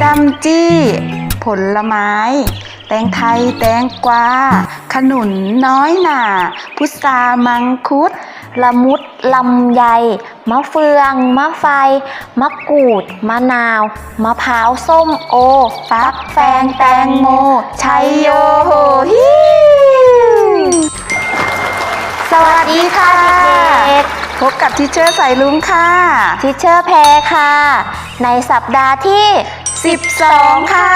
จำจี้ ผลไม้ แตงไทย แตงกวา ขนุนน้อยหน่า พุทรามังคุด ละมุด ลำไย มะเฟือง มะไฟ มะกรูด มะนาว มะพร้าว ส้มโอ ฟักแฟง แตงโม ชัยโยโหฮิสวัสดีค่ะเด็กพบกับทิเชอร์ใส่ลุงค่ะ ทิเชอร์แพรค่ะ ในสัปดาห์ที่ 12 ค่ะ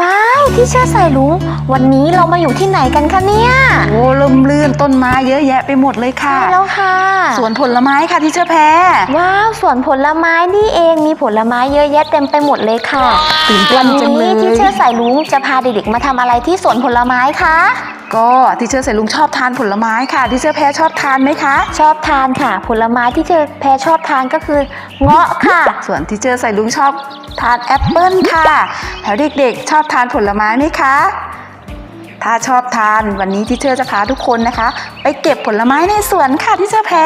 ว้าวทิเชอร์ใส่ลุงวันนี้เรามาอยู่ที่ไหนกันคะเนี่ยโอ้ลมลื่นต้นไม้เยอะแยะไปหมดเลยค่ะ ใช่แล้วค่ะสวนผลไม้ค่ะที่เชอร์แพรว้าวสวนผลไม้นี่เองมีผลไม้เยอะแยะเต็มไปหมดเลยค่ะตื่นเต้วันนจังเลนี้ยที่เชื่อสายลุงจะพาเด็กๆมาทำอะไรที่สวนผลไม้คะ ก็ที่เชอร์ใส่ลุงชอบทานผลไม้ค่ะที่เชอร์แพรชอบทานไหมคะ ชอบทานค่ะ ผลไม้ที่เธอแพรชอบทานก็คือเงาะค่ะ ส่วนที่เชอร์ใส่ลุงชอบทานแอปเปิ้ลค่ะ แล้วเด็กๆ ชอบทานผลไม้ไหมคะ ถ้าชอบทานวันนี้ที่เชอร์จะพาทุกคนนะคะ ไปเก็บผลไม้ในสวนค่ะที่เชอร์แพร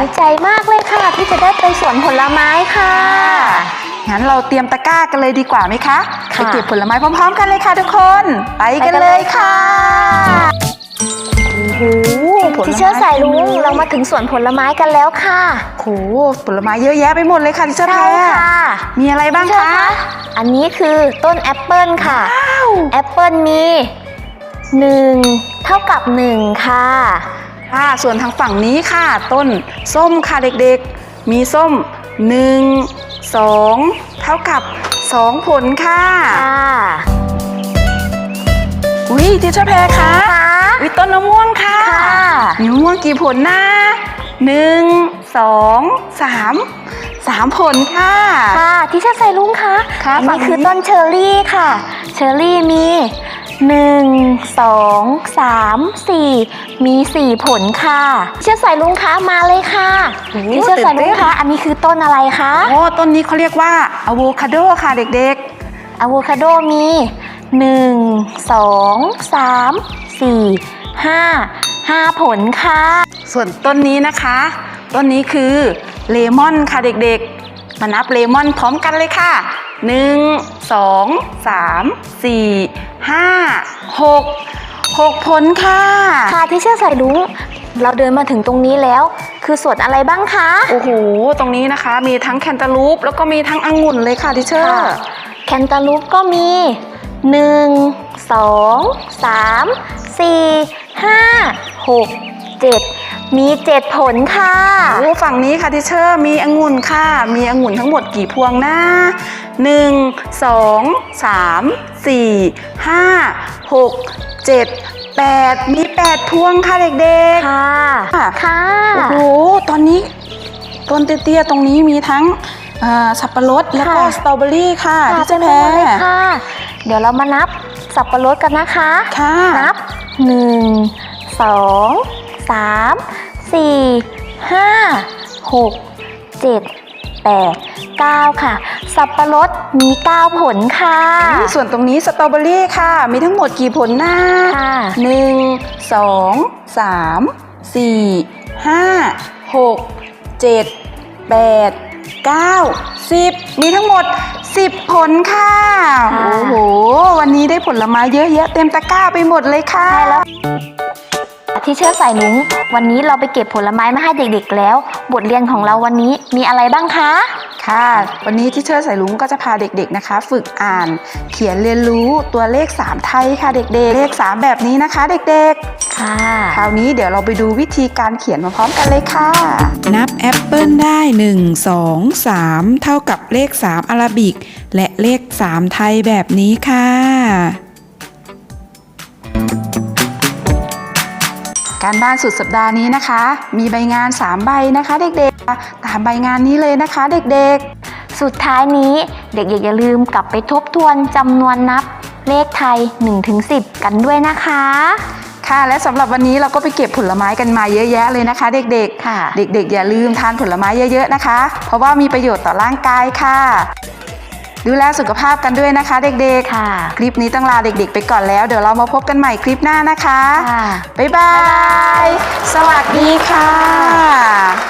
ดีใจมากเลยค่ะ ที่จะได้ไปสวนผลไม้ค่ะ งั้นเราเตรียมตะกร้ากันเลยดีกว่าไหมคะค่ะไปเก็บผลไม้พร้อม ๆ กันเลยค่ะทุกคน ไปกันเลยค่ะโอ้โหผลที่ไม้เชื่อสายลุงเรามาถึงสวนผลไม้กันแล้วค่ะโอ้โหผลไม้เยอะแยะไปหมดเลยค่ะที่เชอร์แพรใช่ค่ะ มีอะไรบ้างเชื่อคะคะ อันนี้คือต้นแอปเปิลค่ะว้าวแอปเปิลมีหนึ่งเท่ากับหนึ่งค่ะ ค่ะส่วนทางฝั่งนี้ค่ะ ต้นส้มค่ะเด็กๆ มีส้มหนึ่ง สองเท่ากับสองผลค่ะค่ะอุ้ยทิชเชอร์แพรคะค่ะอุ้ยต้นมะม่วงค่ะค่ะมีมะม่วงกี่ผลนะหนึ่งสองสามสามผลค่ะค่ะที่เชื่อสายลุงคะค่ะอันฝั่นี้งนี้คือต้นเชอร์รี่ค่ะ เชอร์รี่มี หนึ่งสองสามสี่มีสี่ผลค่ะที่เชื่อสายลุงคะมาเลยค่ะที่เชื่อสายลุงคะ อันนี้คือต้นอะไรคะโอ้ต้นนี้เขาเรียกว่าอะโวคาโดค่ะเด็กอะโวคาโดมีหนึ่งสองสามสี่ห้าห้าผลค่ะๆส่วนต้นนี้นะคะ ต้นนี้คือเลมอนค่ะเด็กๆ มานับเลมอนพร้อมกันเลยค่ะ หนึ่งสองสามสี่ห้าหกหกผลค่ะ ค่ะที่เชื่อสายลุงเราเดินมาถึงตรงนี้แล้ว คือสวนอะไรบ้างคะ โอ้โห ตรงนี้นะคะ มีทั้งแคนตาลูป แล้วก็มีทั้งองุ่นเลยค่ะที่เชอค่ะร์แคนตาลูปก็มี1 2 3 4 5 6 7มี 7ผลค่ะโอ้ฝั่งนี้ค่ะที่เชอร์มีองุ่นค่ะ มีองุ่นทั้งหมดกี่พวงนะหนึ่งสองสามสี่ห้าหกเจ็ดแปดมีแปดพวงค่ะเด็กค่ะ ค่ะๆโอ้โห ตอนนี้ต้นเตี้ยๆตรงนี้มีทั้งอ่าสับปะรดแล้วก็ค่ะสตรอเบอรี่ค่ะค่ะที่เชอร์แพเป็นหมดเลยรค่ะ เดี๋ยวเรามานับสับปะรดกันนะคะ ค่ะ นับ1 2 3 4 5 6 7 8 9 ค่ะ สับปะรดมี 9 ผลค่ะ ส่วนตรงนี้สตรอเบอรี่ค่ะ มีทั้งหมดกี่ผลนะค่ะหนึ่งสองสามสี่ห้าหกเจ็ดแปดเก้าสิบมีทั้งหมดสิบผลค่ะค่ะ โอ้โห วันนี้ได้ผลไม้เยอะแยะเต็มตะกร้าไปหมดเลยค่ะใช่แล้ว ที่เชื่อสายลุงวันนี้เราไปเก็บผลไม้มาให้เด็กๆแล้ว บทเรียนของเราวันนี้มีอะไรบ้างคะ ค่ะ วันนี้ที่เชิดสายลุงก็จะพาเด็กๆนะคะ ฝึกอ่าน เขียนเรียนรู้ตัวเลข 3 ไทยค่ะเด็กๆ เลข 3 แบบนี้นะคะ เด็กๆ ค่ะ คราวนี้เดี๋ยวเราไปดูวิธีการเขียนมาพร้อมกันเลยค่ะ นับแอปเปิลได้ 1 2 3 เท่ากับเลข 3อาราบิก และเลข 3 ไทยแบบนี้ค่ะ การบ้านสุดสัปดาห์นี้นะคะ มีใบงาน 3 ใบนะคะเด็กๆ ตามใบงานนี้เลยนะคะเด็กสุดท้ายนี้เด็กๆอย่าลืมกลับไปทบทวนจำนวนนับเลขไทย 1-10 กันด้วยนะคะๆค่ะและสำหรับวันนี้เราก็ไปเก็บผลไม้กันมาเยอะแยะเลยนะคะ เด็กๆ ค่ะ เด็กๆ อย่าลืมทานผลไม้เยอะๆนะคะ เพราะว่ามีประโยชน์ต่อร่างกายค่ะ ดูแลสุขภาพกันด้วยนะคะ เด็กๆ ค่ะ คลิปนี้ต้องลาเด็ก ๆ ไปก่อนแล้ว เดี๋ยวเรามาพบกันใหม่คลิปหน้านะคะค่ะบ๊ายบาย สวัสดีค่ะ